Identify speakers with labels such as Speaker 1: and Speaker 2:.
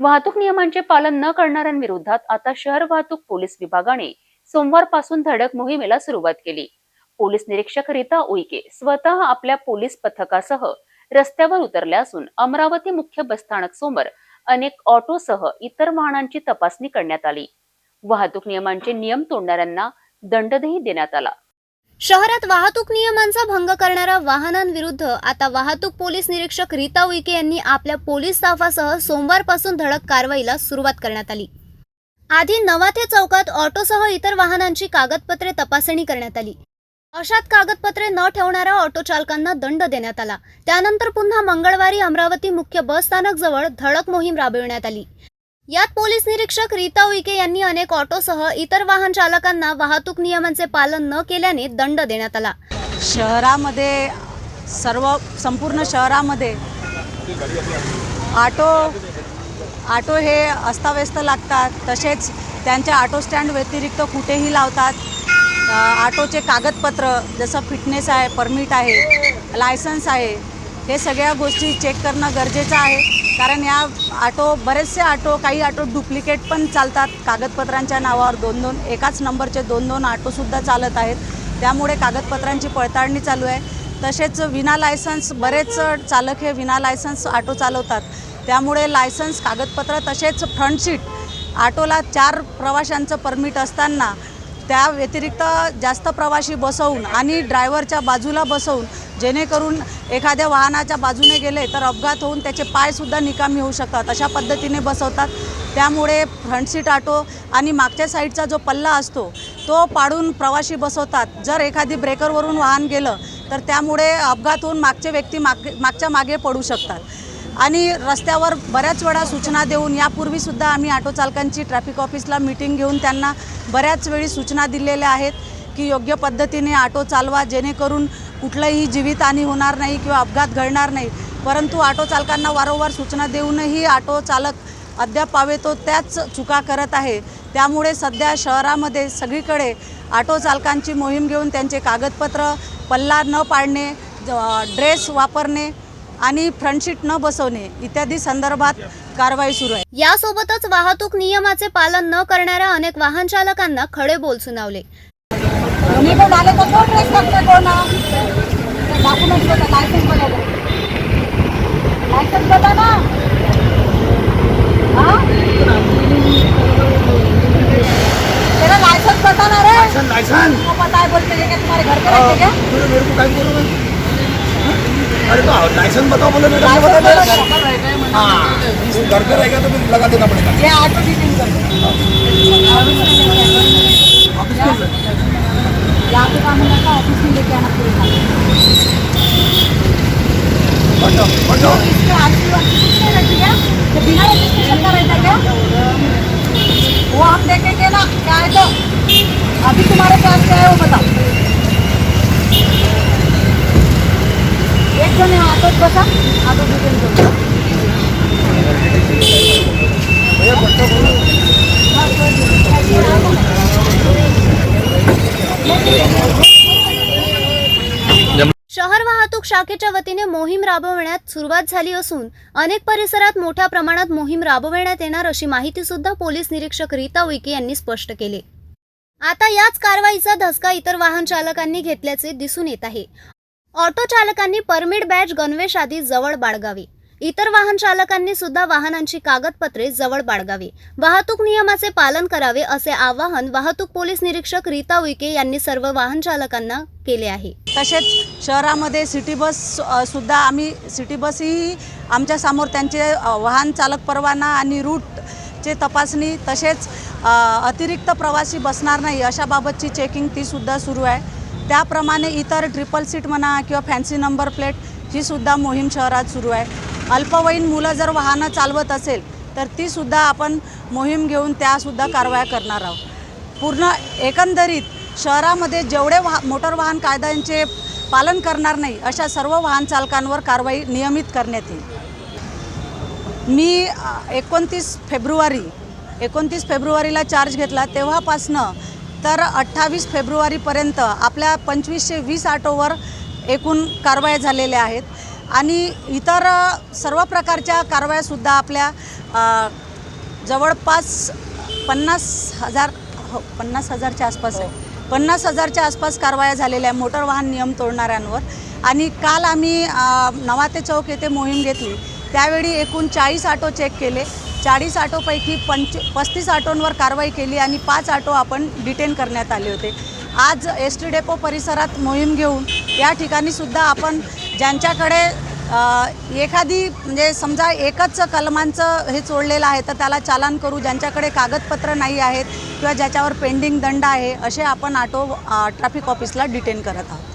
Speaker 1: वाहतूक नियमांचे पालन न करणाऱ्यांविरोधात आता शहर वाहतूक पोलीस विभागाने सोमवारपासून धडक मोहिमेला सुरुवात केली. पोलीस निरीक्षक रीता उईके स्वतः आपल्या पोलीस पथकासह रस्त्यावर उतरल्या असून अमरावती मुख्य बसस्थानक समोर अनेक ऑटोसह इतर वाहनांची तपासणी करण्यात आली. वाहतूक नियमांचे नियम तोडणाऱ्यांना दंडही देण्यात आला.
Speaker 2: शहरात वाहतूक नियमांचा भंग करणाऱ्या वाहनांविरुद्ध आता वाहतूक पोलीस निरीक्षक रीता उईके यांनी आपल्या पोलीस स्टाफासह सोमवारपासून धडक कारवाईला सुरुवात करण्यात आली. आधी नवाथे चौकात ऑटोसह इतर वाहनांची कागदपत्रे तपासणी करण्यात आली. अशात कागदपत्रे न ठेवणाऱ्या ऑटो चालकांना दंड देण्यात आला. त्यानंतर पुन्हा मंगळवारी अमरावती मुख्य बस स्थानक जवळ धडक मोहीम राबविण्यात आली. यात पोलीस निरीक्षक रीता उईके यांनी अनेक ऑटोसह इतर वाहन चालकांना वाहतूक नियमांचे पालन न केल्याने दंड देण्यात आला.
Speaker 3: शहरामध्ये सर्व संपूर्ण शहरामध्ये ऑटो ऑटो हे अस्ताव्यस्त लागतात. तसेच त्यांच्या ऑटो स्टँड व्यतिरिक्त कुठेही लावतात. ऑटोचे कागदपत्र जसं फिटनेस आहे परमिट आहे लायसन्स आहे हे सगळ्या गोष्टी चेक करणं गरजेचं आहे. कारण या ऑटो बरेचसे ऑटो काही ऑटो डुप्लिकेट पण चालतात. कागदपत्रांच्या नावावर दोन दोन एकाच नंबरचे दोन दोन ऑटोसुद्धा चालत आहेत. त्यामुळे कागदपत्रांची पडताळणी चालू आहे. तसेच विना लायसन्स बरेच चालक हे विना लायसन्स ऑटो चालवतात. त्यामुळे लायसन्स कागदपत्र तसेच फ्रंट सीट ऑटोला चार प्रवाशांचं परमिट असताना त्या व्यतिरिक्त जास्त प्रवाशी बसवून आणि ड्रायव्हरच्या बाजूला बसवून जेणेकरून एखाद्या वाहनाच्या बाजूने गेले तर अपघात होऊन त्याचे पायसुद्धा निकामी होऊ शकतात. अशा पद्धतीने बसवतात. त्यामुळे फ्रंट सीट आटो आणि मागच्या साईडचा जो पल्ला असतो तो पाडून प्रवाशी बसवतात. जर एखादी ब्रेकरवरून वाहन गेलं तर त्यामुळे अपघात होऊन मागचे व्यक्ती माग मागच्या मागे पडू शकतात. आणि रस्त्यावर बऱ्याच वेळा सूचना देऊन यापूर्वीसुद्धा आम्ही ऑटो चालकांची ट्रॅफिक ऑफिसला मीटिंग घेऊन त्यांना बऱ्याच वेळी सूचना दिलेल्या आहेत की योग्य पद्धतीने ऑटो चालवा जेणेकरून कुठलंही जीवितहानी होणार नाही किंवा अपघात घडणार नाही. परंतु ऑटो चालकांना वारंवार सूचना देऊनही ऑटो चालक अद्याप पावेतो त्याच चुका करत आहे. त्यामुळे सध्या शहरामध्ये सगळीकडे ऑटो चालकांची मोहीम घेऊन त्यांचे कागदपत्र पल्ला न पाडणे ड्रेस वापरणे आणि फ्रंटशीट न बसवणे इत्यादी संदर्भात कारवाई सुरू आहे.
Speaker 2: यासोबतच वाहतूक नियमाचे पालन न करणाऱ्या अनेक वाहन चालकांना खडे बोल सुनावले.
Speaker 4: पता है हैं क्या तुम्हारे घर पे रहते क्या?
Speaker 5: मेरे को बोलो अरे तो लाइसेंस बताओ बोले मेरे बता दे
Speaker 4: बता दो।
Speaker 5: हाँ तो घर पे रहेगा तो फिर लगा देना पड़ेगा।
Speaker 4: ये ऑटो डीलिंग कर यहाँ पे काम ऑफ़िस में लेके आना पूरे क्या तो बिना रजिस्ट्रेशन का रहता क्या? वो हम देखेंगे ना क्या है तो? अभी तुम्हारे पास क्या है वो बताओ। एक जन यहाँ बसा ऑटो
Speaker 2: शहर वाहतूक शाखेच्या वतीने मोहीम राबवण्यात सुरुवात झाली असून अनेक परिसरात मोठ्या प्रमाणात मोहीम राबवण्यात येणार अशी माहिती सुद्धा पोलीस निरीक्षक रीता उईके यांनी स्पष्ट केले. आता याच कारवाईचा धसका इतर वाहन चालकांनी घेतल्याचे दिसून येत आहे. ऑटो चालकांनी परमिट बॅच गणवेश आदी जवळ बाळगावे. इतर वाहन चालकांनी सुद्धा वाहनांची कागदपत्रे जवळ बाळगावी. वाहतूक नियमाचे पालन करावे असे आवाहन वाहतूक पोलीस निरीक्षक रीता उईके यांनी सर्व वाहन चालकांना केले आहे.
Speaker 3: तसेच शहरामध्ये सिटी बस सुद्धा आम्ही सिटी बसही आमच्यासमोर त्यांचे वाहन चालक परवाना आणि रूट चे तपासणी तसेच अतिरिक्त प्रवासी बसणार नाही अशाबाबतची चेकिंग तीसुद्धा सुरू आहे. त्याप्रमाणे इतर ट्रिपल सीट म्हणा किंवा फॅन्सी नंबर प्लेट ही सुद्धा मोहीम शहरात सुरू आहे. अल्पवयीन मुलं जर वाहनं चालवत असेल तर तीसुद्धा आपण मोहीम घेऊन त्यासुद्धा कारवाया करणार आहोत. पूर्ण एकंदरीत शहरामध्ये जेवढे वाह मोटर वाहन कायद्यांचे पालन करणार नाही अशा सर्व वाहन चालकांवर कारवाई नियमित करण्यात येईल. मी एकोणतीस फेब्रुवारी एकोणतीस फेब्रुवारीला चार्ज घेतला तेव्हापासनं तर अठ्ठावीस फेब्रुवारीपर्यंत आपल्या पंचवीसशे वीस ऑटोवर एकूण कारवाया झालेल्या आहेत. आणि इतर सर्व प्रकारच्या कारवायासुद्धा आपल्या जवळपास पन्नास हजार हो पन्नास हजारच्या आसपास आहे. पन्नास हजारच्या आसपास कारवाया झालेल्या आहे मोटर वाहन नियम तोडणाऱ्यांवर. आणि काल आम्ही नवाते चौक येथे मोहीम घेतली. त्यावेळी एकूण चाळीस ऑटो चेक केले. चाळीस ऑटोपैकी पंच पस्तीस ऑटोंवर कारवाई केली आणि पाच ऑटो आपण डिटेन करण्यात आले होते. आज एस टी डेपो परिसरात मोहीम घेऊन या ठिकाणी सुद्धा आपण ज्यांच्याकडे एखादी म्हणजे समजा एकच कलमांचं हे चोडलेलं आहे तर त्याला चालान करू. ज्यांच्याकडे कागदपत्र नाही आहेत किंवा ज्याच्यावर पेंडिंग दंड आहे असे आपण ऑटो ट्रॅफिक ऑफिसला डिटेन करत आहोत.